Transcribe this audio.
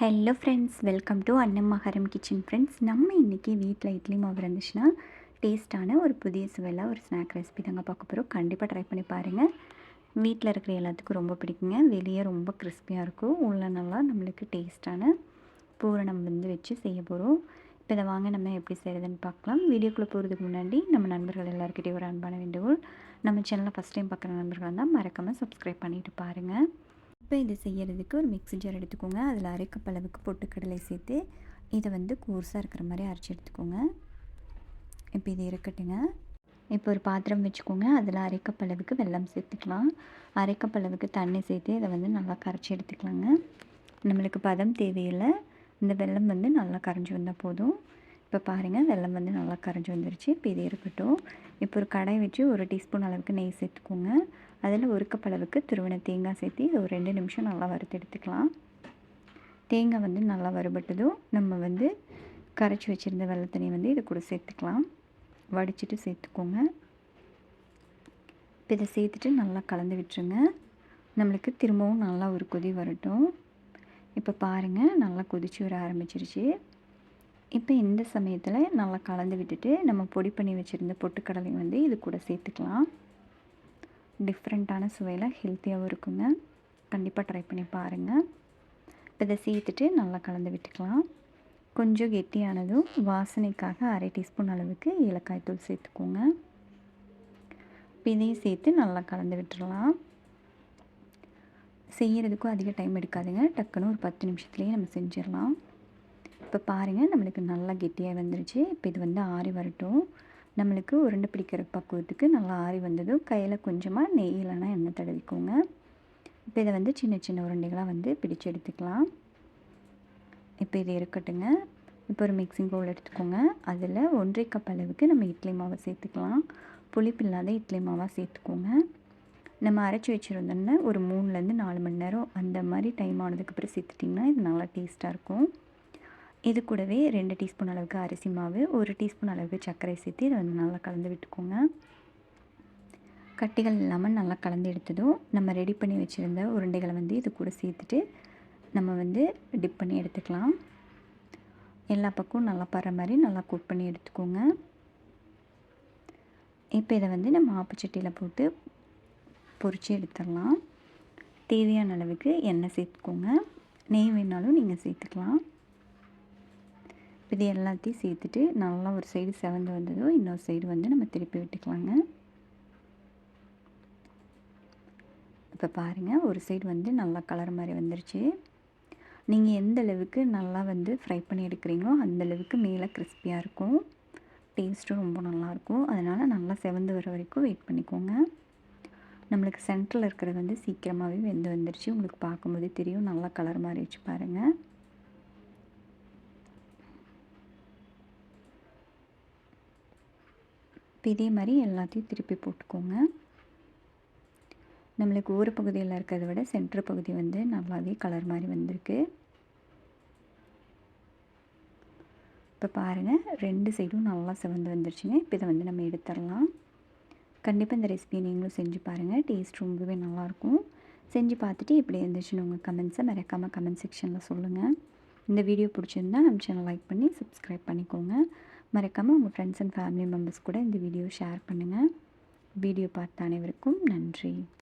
Hello friends welcome to Annamaharam kitchen friends நம்ம இன்றைக்கி வீட்டில் இட்லி மாவு இருந்துச்சுன்னா டேஸ்ட்டான ஒரு புதிய சுவையில் ஒரு ஸ்நாக் ரெசிபி தாங்க பார்க்க போகிறோம் கண்டிப்பாக ட்ரை பண்ணி பாருங்கள் வீட்டில் இருக்கிற எல்லாத்துக்கும் ரொம்ப பிடிக்குங்க. வெளியே ரொம்ப கிறிஸ்பியாக இருக்கும். உள்ள நல்லா நம்மளுக்கு டேஸ்ட்டான பூரணம் வந்து வச்சு செய்ய போகிறோம் இப்போ இதை வாங்க நம்ம எப்படி செய்கிறதுன்னு பார்க்கலாம். வீடியோக்குள்ளே போகிறதுக்கு முன்னாடி நம்ம நண்பர்கள் எல்லாருக்கிட்டையும் ஒரு அன்பான வேண்டுகோள். நம்ம சேனலை ஃபஸ்ட் டைம் பார்க்குற நண்பர்கள் தான் மறக்காமல் சப்ஸ்கிரைப் பண்ணிவிட்டு பாருங்கள் இப்போ இதை செய்கிறதுக்கு ஒரு மிக்ஸி ஜார் எடுத்துக்கோங்க. அதில் அரை கப் அளவுக்கு பொட்டுக்கடலை சேர்த்து இதை வந்து கூர்ஸாக இருக்கிற மாதிரி அரைச்சி எடுத்துக்கோங்க. இப்போ இது இருக்கட்டுங்க இப்போ ஒரு பாத்திரம் வச்சுக்கோங்க. அதில் அரை கப் அளவுக்கு வெல்லம் சேர்த்துக்கலாம். அரை அளவுக்கு தண்ணி சேர்த்து இதை வந்து நல்லா கரைச்சி எடுத்துக்கலாங்க. நம்மளுக்கு பதம் தேவையில்லை. இந்த வெல்லம் வந்து நல்லா கரைஞ்சி வந்தால் போதும். இப்போ பாருங்கள் வெல்லம் வந்து நல்லா கரைஞ்சி வந்துருச்சு. இப்போ இது இருக்கட்டும் இப்போ ஒரு கடாய் வச்சு ஒரு டீஸ்பூன் அளவுக்கு நெய் சேர்த்துக்கோங்க. அதில் ஒரு கப் அளவுக்கு துருவன தேங்காய் சேர்த்து இது ஒரு ரெண்டு நிமிஷம் நல்லா வறுத்து எடுத்துக்கலாம். தேங்காய் வந்து நல்லா வறுபட்டதும் நம்ம வந்து கரைச்சி வச்சுருந்த வெள்ளத்தண்ணி வந்து இது கூட சேர்த்துக்கலாம். வடிச்சிட்டு சேர்த்துக்கோங்க. இப்போ இதை சேர்த்துட்டு நல்லா கலந்து விட்டுருங்க. நம்மளுக்கு திரும்பவும் நல்லா ஒரு கொதி வரட்டும். இப்போ பாருங்கள் நல்லா கொதிச்சு வர ஆரம்பிச்சிருச்சு. இப்போ இந்த சமயத்தில் நல்லா கலந்து விட்டுட்டு நம்ம பொடி பண்ணி வச்சுருந்த பொட்டுக்கடலை வந்து இது கூட சேர்த்துக்கலாம். டிஃப்ரெண்ட்டான சுவையில் ஹெல்த்தியாகவும் இருக்குங்க. கண்டிப்பாக ட்ரை பண்ணி பாருங்கள் இப்போ இதை சேர்த்துட்டு நல்லா கலந்து விட்டுக்கலாம். கொஞ்சம் கெட்டியானதும் வாசனைக்காக அரை டீஸ்பூன் அளவுக்கு ஏலக்காய் தூள் சேர்த்துக்கோங்க. இப்போ இதையும் சேர்த்து நல்லா கலந்து விட்டுடலாம். செய்கிறதுக்கும் அதிக டைம் எடுக்காதுங்க. டக்குன்னு ஒரு பத்து நிமிஷத்துலேயே நம்ம செஞ்சிடலாம். இப்போ பாருங்கள் நம்மளுக்கு நல்லா கெட்டியாக வந்துருச்சு. இப்போ இது வந்து ஆறி வரட்டும். நம்மளுக்கு உருண்டை பிடிக்கிற பக்குவத்துக்கு நல்லா ஆறி வந்ததும் கையில் கொஞ்சமாக நெய் இல்லைனா எண்ணெய் தடவிக்கோங்க. இப்போ இதை வந்து சின்ன சின்ன உருண்டைகளாக வந்து பிடிச்சு எடுத்துக்கலாம். இப்போ இது இருக்கட்டுங்க. இப்போ ஒரு மிக்சிங் பவுல் எடுத்துக்கோங்க. அதில் ஒன்றரை கப் அளவுக்கு நம்ம இட்லி மாவை சேர்த்துக்கலாம். புளிப்பு இல்லாத இட்லி மாவாக சேர்த்துக்கோங்க. நம்ம அரைச்சி வச்சுருந்தோன்னா ஒரு மூணுலேருந்து நாலு மணி நேரம் அந்த மாதிரி டைம் ஆனதுக்கப்புறம் சேர்த்துட்டிங்கன்னா இது நல்லா டேஸ்ட்டாக இருக்கும். இது கூடவே ரெண்டு டீஸ்பூன் அளவுக்கு அரிசி மாவு ஒரு டீஸ்பூன் அளவுக்கு சர்க்கரை சேர்த்து இதை வந்து நல்லா கலந்து விட்டுக்கோங்க. கட்டிகள் இல்லாமல் நல்லா கலந்து எடுத்ததும் நம்ம ரெடி பண்ணி வச்சுருந்த உருண்டைகளை வந்து இது கூட சேர்த்துட்டு நம்ம வந்து டிப் பண்ணி எடுத்துக்கலாம். எல்லா பக்கமும் நல்லா படுற மாதிரி நல்லா குக் பண்ணி எடுத்துக்கோங்க. இப்போ இதை வந்து நம்ம ஆப்பச்சட்டியில் போட்டு பொறிச்சு எடுத்துடலாம். தேவையான அளவுக்கு எண்ணெய் சேர்த்துக்கோங்க. நெய் வேணாலும் நீங்கள் சேர்த்துக்கலாம். இது எல்லாத்தையும் சேர்த்துட்டு நல்லா ஒரு சைடு செவந்து வந்ததோ இன்னொரு சைடு வந்து நம்ம திருப்பி விட்டுக்கலாங்க. இப்போ பாருங்கள் ஒரு சைடு வந்து நல்லா கலர் மாதிரி வந்துருச்சு. நீங்கள் எந்த அளவுக்கு நல்லா வந்து ஃப்ரை பண்ணி எடுக்கிறீங்களோ அந்த அளவுக்கு மேலே கிறிஸ்பியாக இருக்கும். டேஸ்ட்டும் ரொம்ப நல்லாயிருக்கும் அதனால் நல்லா செவந்து வர வரைக்கும் வெயிட் பண்ணிக்கோங்க. நம்மளுக்கு சென்டரில் இருக்கிறது வந்து சீக்கிரமாகவே வெந்து வந்துருச்சு. உங்களுக்கு பார்க்கும்போது தெரியும் நல்லா கலர் மாதிரி வச்சு பாருங்கள் இப்போ இதே மாதிரி எல்லாத்தையும் திருப்பி போட்டுக்கோங்க. நம்மளுக்கு ஊர் பகுதியில் இருக்கிறத விட சென்ட்ரு பகுதி வந்து நல்லாவே கலர் மாதிரி வந்திருக்கு. இப்போ பாருங்கள் ரெண்டு சைடும் நல்லா சிவந்து வந்துருச்சுங்க. இப்போ இதை வந்து நம்ம எடுத்துடலாம். கண்டிப்பாக இந்த ரெசிபியை நீங்களும் செஞ்சு பாருங்கள் டேஸ்ட் ரொம்பவே நல்லாயிருக்கும். செஞ்சு பார்த்துட்டு இப்படி இருந்துச்சுன்னு உங்கள் கமெண்ட்ஸை மறக்காமல் கமெண்ட் செக்ஷனில் சொல்லுங்கள் இந்த வீடியோ பிடிச்சிருந்தா நம்ம சேனல் லைக் பண்ணி சப்ஸ்கிரைப் பண்ணிக்கோங்க. மறக்காமல் உங்கள் ஃப்ரெண்ட்ஸ் அண்ட் ஃபேமிலி மெம்பர்ஸ் கூட இந்த வீடியோ ஷேர் பண்ணுங்கள் வீடியோ பார்த்த அனைவருக்கும் நன்றி.